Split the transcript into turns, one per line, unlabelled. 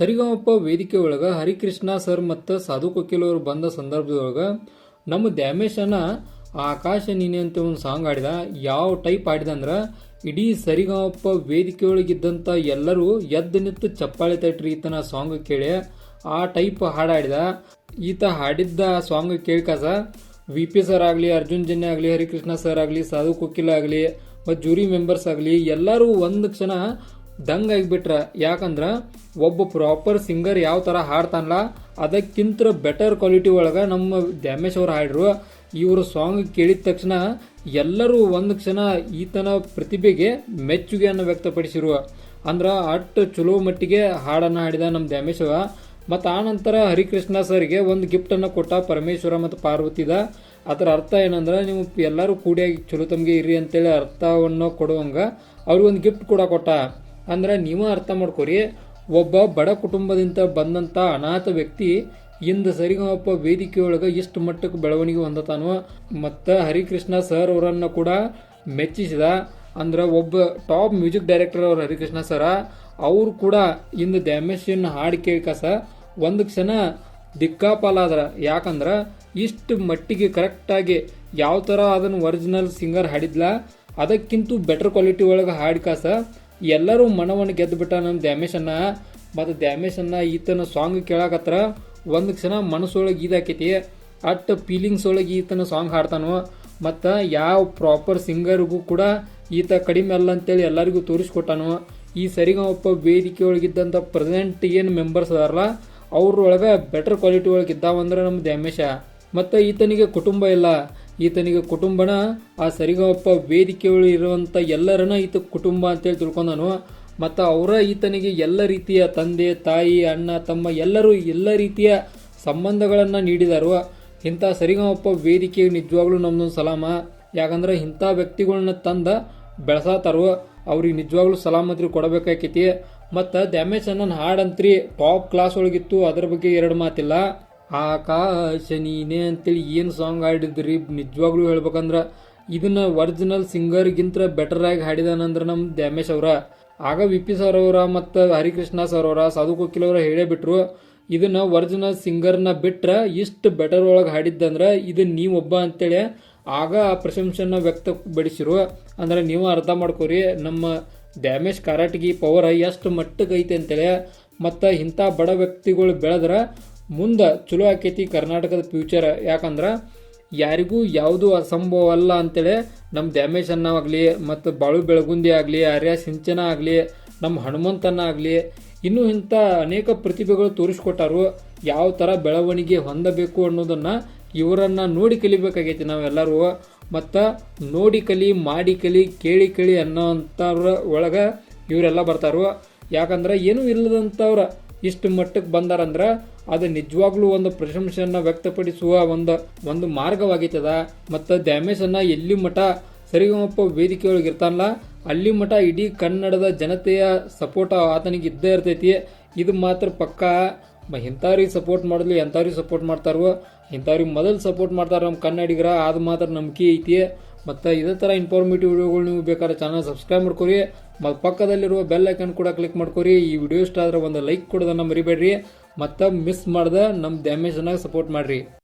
ಸರಿಗಮಪ ವೇದಿಕೆ ಒಳಗೆ ಹರಿಕೃಷ್ಣ ಸರ್ ಮತ್ತು ಸಾಧು ಕೊಕ್ಕಿಲವರು ಬಂದ ಸಂದರ್ಭದೊಳಗ ನಮ್ಮ ದ್ಯಾಮೇಶನ ಆಕಾಶ ನೀನೆ ಅಂತ ಒಂದು ಸಾಂಗ್ ಆಡಿದ ಯಾವ ಟೈಪ್ ಆಡಿದ ಅಂದ್ರ, ಇಡೀ ಸರಿಗಮಪ್ಪ ವೇದಿಕೆ ಒಳಗಿದ್ದಂಥ ಎಲ್ಲರೂ ಎದ್ದು ನಿಂತು ಚಪ್ಪಾಳೆ ತಟ್ರಿ ಈತನ ಸಾಂಗ್ ಕೇಳಿ ಆ ಟೈಪ್ ಹಾಡು ಆಡಿದ ಈತ ಹಾಡಿದ್ದ ಸಾಂಗ್ ಕೇಳ್ಕಾಸ ವಿ ಪಿ ಸರ್ ಆಗಲಿ, ಅರ್ಜುನ್ ಜನ್ಯ ಆಗಲಿ, ಹರಿಕೃಷ್ಣ ಸರ್ ಆಗಲಿ, ಸಾಧು ಕೊಕ್ಕಿಲ ಆಗಲಿ ಮತ್ತು ಜೂರಿ ಮೆಂಬರ್ಸ್ ಆಗಲಿ ಎಲ್ಲರೂ ಒಂದು ಕ್ಷಣ ದಂಗ್ ಆಗಿಬಿಟ್ರ. ಯಾಕಂದ್ರ ಒಬ್ಬ ಪ್ರಾಪರ್ ಸಿಂಗರ್ ಯಾವ ಥರ ಹಾಡ್ತಾನಲ್ಲ ಅದಕ್ಕಿಂತ ಬೆಟರ್ ಕ್ವಾಲಿಟಿ ಒಳಗೆ ನಮ್ಮ ದ್ಯಾಮೇಶ್ ಅವ್ರು ಹಾಡ್ರು. ಇವರು ಸಾಂಗ್ ಕೇಳಿದ ತಕ್ಷಣ ಎಲ್ಲರೂ ಒಂದು ಕ್ಷಣ ಈತನ ಪ್ರತಿಭೆಗೆ ಮೆಚ್ಚುಗೆಯನ್ನು ವ್ಯಕ್ತಪಡಿಸಿರುವ ಅಂದ್ರೆ ಅಟ್ ಚಲೋ ಮಟ್ಟಿಗೆ ಹಾಡನ್ನು ಹಾಡಿದ ನಮ್ಮ ದ್ಯಾಮೇಶವ ಮತ್ತು ಆ ನಂತರ ಹರಿಕೃಷ್ಣ ಸರ್ಗೆ ಒಂದು ಗಿಫ್ಟನ್ನು ಕೊಟ್ಟ ಪರಮೇಶ್ವರ ಮತ್ತು ಪಾರ್ವತಿದ ಅದರ ಅರ್ಥ ಏನಂದ್ರೆ ನೀವು ಎಲ್ಲರೂ ಕೂಡಿಯಾಗಿ ಚಲೋ ತಮಗೆ ಇರಿ ಅಂತೇಳಿ ಅರ್ಥವನ್ನು ಕೊಡುವಂಗ ಅವ್ರಿಗೆ ಒಂದು ಗಿಫ್ಟ್ ಕೂಡ ಕೊಟ್ಟ. ಅಂದ್ರೆ ನೀವು ಅರ್ಥ ಮಾಡ್ಕೊರಿ ಒಬ್ಬ ಬಡ ಕುಟುಂಬದಿಂದ ಬಂದಂಥ ಅನಾಥ ವ್ಯಕ್ತಿ ಇಂದ ಸರಿಗಮಪ್ಪ ವೇದಿಕೆಯೊಳಗೆ ಇಷ್ಟು ಮಟ್ಟಕ್ಕೆ ಬೆಳವಣಿಗೆ ಹೊಂದತಾನೋ ಮತ್ತು ಹರಿಕೃಷ್ಣ ಸರ್ ಅವರನ್ನು ಕೂಡ ಮೆಚ್ಚಿಸಿದ. ಅಂದ್ರೆ ಒಬ್ಬ ಟಾಪ್ ಮ್ಯೂಸಿಕ್ ಡೈರೆಕ್ಟರ್ ಅವ್ರ ಹರಿಕೃಷ್ಣ ಸರ ಅವರು ಕೂಡ ಇಂದು ದ್ಯಾಮೇಶನ್ ಹಾಡು ಕೇಳ್ಕಸ ಒಂದು ಕ್ಷಣ ದಿಕ್ಕಾಪಾಲಾದ್ರ. ಯಾಕಂದ್ರೆ ಇಷ್ಟು ಮಟ್ಟಿಗೆ ಕರೆಕ್ಟಾಗಿ ಯಾವ ಥರ ಅದನ್ನು ಒರಿಜಿನಲ್ ಸಿಂಗರ್ ಹಾಡಿದ್ಲ, ಅದಕ್ಕಿಂತ ಬೆಟರ್ ಕ್ವಾಲಿಟಿ ಒಳಗೆ ಹಾಡ್ಕಾಸ ಎಲ್ಲರೂ ಮನವನ್ನು ಗೆದ್ದು ಬಿಟ್ಟ ನಮ್ಮ ದ್ಯಾಮೇಶನ್ನ. ಮತ್ತು ದ್ಯಾಮೇಶನ್ನ ಈತನ ಸಾಂಗ್ ಕೇಳಕತ್ರ ಒಂದು ಕ್ಷಣ ಮನಸ್ಸೊಳಗೆ ಇದಾಕೈತಿ. ಅಟ್ ಫೀಲಿಂಗ್ಸ್ ಒಳಗೆ ಈತನ ಸಾಂಗ್ ಹಾಡ್ತಾನೋ ಮತ್ತು ಯಾವ ಪ್ರಾಪರ್ ಸಿಂಗರ್ಗೂ ಕೂಡ ಈತ ಕಡಿಮೆ ಅಲ್ಲ ಅಂತೇಳಿ ಎಲ್ಲರಿಗೂ ತೋರಿಸ್ಕೊಟ್ಟಾನು ಈ ಸರಿಗಮಪ್ಪ ವೇದಿಕೆ ಒಳಗಿದ್ದಂಥ ಪ್ರೆಸೆಂಟ್ ಏನು ಮೆಂಬರ್ಸ್ ಅದಾರಲ್ಲ, ಅವ್ರೊಳಗೆ ಬೆಟರ್ ಕ್ವಾಲಿಟಿ ಒಳಗೆ ಇದ್ದಾವಂದ್ರೆ ನಮ್ಮ ದ್ಯಾಮೇಶ. ಮತ್ತು ಈತನಿಗೆ ಕುಟುಂಬ ಇಲ್ಲ. ಈತನಿಗೆ ಕುಟುಂಬನ, ಆ ಸರಿಗಪ್ಪ ವೇದಿಕೆ ಒಳಗೆ ಇರುವಂಥ ಎಲ್ಲರನ್ನ ಈತ ಕುಟುಂಬ ಅಂತೇಳಿ ತಿಳ್ಕೊಂಡನು. ಮತ್ತು ಅವರ ಈತನಿಗೆ ಎಲ್ಲ ರೀತಿಯ ತಂದೆ, ತಾಯಿ, ಅಣ್ಣ, ತಮ್ಮ ಎಲ್ಲರೂ ಎಲ್ಲ ರೀತಿಯ ಸಂಬಂಧಗಳನ್ನು ನೀಡಿದರು. ಇಂಥ ಸರಿಗಮಪ್ಪ ವೇದಿಕೆ ನಿಜವಾಗ್ಲೂ ನಮ್ದೊಂದು ಸಲಾಮ. ಯಾಕಂದ್ರೆ ಇಂಥ ವ್ಯಕ್ತಿಗಳನ್ನ ತಂದ ಬೆಳೆಸತ್ತಾರೋ ಅವ್ರಿಗೆ ನಿಜವಾಗ್ಲೂ ಸಲಾಮತ್ರಿ ಕೊಡಬೇಕಾಕೈತಿ. ಮತ್ತು ಡ್ಯಾಮೇಜ್ ನನ್ನ ಹಾಡಂತ್ರಿ ಟಾಪ್ ಕ್ಲಾಸ್ ಒಳಗಿತ್ತು. ಅದ್ರ ಬಗ್ಗೆ ಎರಡು ಮಾತಿಲ್ಲ. ಆಕಾಶ, ನೀನೆ ಅಂತೇಳಿ ಏನು ಸಾಂಗ್ ಹಾಡಿದ್ರಿ? ನಿಜವಾಗ್ಲೂ ಹೇಳ್ಬೇಕಂದ್ರೆ ಇದನ್ನ ಒರಿಜಿನಲ್ ಸಿಂಗರ್ಗಿಂತ ಆಗಿ ಹಾಡಿದಾನಂದ್ರೆ ನಮ್ಮ ದ್ಯಾಮೇಶ್ ಅವರ. ಆಗ ವಿ ಪಿ ಸರ್ ಅವರ ಮತ್ತು ಹರಿಕೃಷ್ಣ ಸರ್ ಅವರ ಸಾಧು ಕೋಕಿಲ್ ಅವರ ಹೇಳೇ ಬಿಟ್ರು. ಇದನ್ನ ಒರಿಜಿನಲ್ ಸಿಂಗರ್ನ ಬಿಟ್ರೆ ಇಷ್ಟು ಬೆಟರ್ ಒಳಗೆ ಹಾಡಿದ್ದಂದ್ರೆ ಇದು ನೀವೊಬ್ಬ ಅಂತೇಳಿ ಆಗ ಆ ಪ್ರಶಂಸೆನ ವ್ಯಕ್ತಪಡಿಸಿರು. ಅಂದ್ರೆ ನೀವು ಅರ್ಥ ಮಾಡ್ಕೋರಿ, ನಮ್ಮ ಡ್ಯಾಮೇಜ್ ಕಾರಾಟಗಿ ಪವರ್ ಎಷ್ಟು ಮಟ್ಟಕ್ಕೆ ಐತೆ ಅಂತೇಳಿ. ಮತ್ತು ಇಂಥ ಬಡ ವ್ಯಕ್ತಿಗಳು ಬೆಳೆದ್ರೆ ಮುಂದೆ ಚಲೋ ಆಕೈತಿ ಕರ್ನಾಟಕದ ಫ್ಯೂಚರ್ ಯಾಕಂದ್ರೆ ಯಾರಿಗೂ ಯಾವುದು ಅಸಂಭವ ಅಲ್ಲ ಅಂತೇಳಿ ನಮ್ಮ ಡ್ಯಾಮೇಜ್ ಅನ್ನ ಆಗಲಿ ಮತ್ತು ಬಾಳು ಬೆಳಗುಂದಿ ಆಗಲಿ, ಆರ್ಯ ಸಿಂಚನ ಆಗಲಿ ನಮ್ಮ ಹನುಮಂತನ ಆಗಲಿ, ಇನ್ನೂ ಇಂಥ ಅನೇಕ ಪ್ರತಿಭೆಗಳು ತೋರಿಸ್ಕೊಟ್ಟಾರು. ಯಾವ ಥರ ಬೆಳವಣಿಗೆ ಹೊಂದಬೇಕು ಅನ್ನೋದನ್ನು ಇವರನ್ನು ನೋಡಿ ಕಲಿಬೇಕಾಗೈತಿ ನಾವೆಲ್ಲರೂ. ಮತ್ತು ನೋಡಿ ಕಲಿ, ಮಾಡಿ ಕಲಿ, ಕೇಳಿ ಕಲಿ ಅನ್ನೋಂಥವ್ರ ಒಳಗೆ ಇವರೆಲ್ಲ ಬರ್ತಾರೋ. ಯಾಕಂದ್ರೆ ಏನೂ ಇಲ್ಲದಂಥವ್ರ ಇಷ್ಟು ಮಟ್ಟಕ್ಕೆ ಬಂದಾರಂದ್ರೆ ಅದು ನಿಜವಾಗ್ಲೂ ಒಂದು ಪ್ರಶಂಸೆಯನ್ನು ವ್ಯಕ್ತಪಡಿಸುವ ಒಂದು ಒಂದು ಮಾರ್ಗವಾಗೈತದ ಮತ್ತು ಡ್ಯಾಮೇಜನ್ನು ಎಲ್ಲಿ ಮಠ ಸರಿಗಮಪ್ಪ ವೇದಿಕೆಯೊಳಗೆ ಇರ್ತಾನಲ್ಲ, ಅಲ್ಲಿ ಮಠ ಇಡೀ ಕನ್ನಡದ ಜನತೆಯ ಸಪೋರ್ಟ್ ಆತನಿಗೆ ಇದ್ದೇ ಇರ್ತೈತಿ. ಇದು ಮಾತ್ರ ಪಕ್ಕ ಇಂಥವ್ರಿಗೆ ಸಪೋರ್ಟ್ ಮಾಡಲಿ ಎಂಥವ್ರಿಗೆ ಸಪೋರ್ಟ್ ಮಾಡ್ತಾರೋ ಇಂಥವ್ರಿಗೆ ಮೊದಲು ಸಪೋರ್ಟ್ ಮಾಡ್ತಾರೆ ನಮ್ಮ ಕನ್ನಡಿಗರ ಅದು ಮಾತ್ರ ನಂಬಿಕೆ ಐತಿ. ಮತ್ತು ಇದೇ ಥರ ಇನ್ಫಾರ್ಮೇಟಿವ್ ವಿಡಿಯೋಗಳು ನೀವು ಬೇಕಾದ್ರೆ ಚಾನಲ್ ಸಬ್ಸ್ಕ್ರೈಬ್ ಮಾಡ್ಕೊರಿ. ಮತ್ತು ಪಕ್ಕದಲ್ಲಿರುವ ಬೆಲ್ ಐಕನ್ ಕೂಡ ಕ್ಲಿಕ್ ಮಾಡ್ಕೊರಿ. ಈ ವಿಡಿಯೋ ಇಷ್ಟ ಆದ್ರೆ ಒಂದು ಲೈಕ್ ಕೊಡೋದನ್ನು ಮರಿಬೇಡ್ರಿ. ಮತ್ತು ಮಿಸ್ ಮಾಡ್ದೆ ನಮ್ಮ ಡ್ಯಾಮೇಜನ್ನಾಗ ಸಪೋರ್ಟ್ ಮಾಡಿರಿ.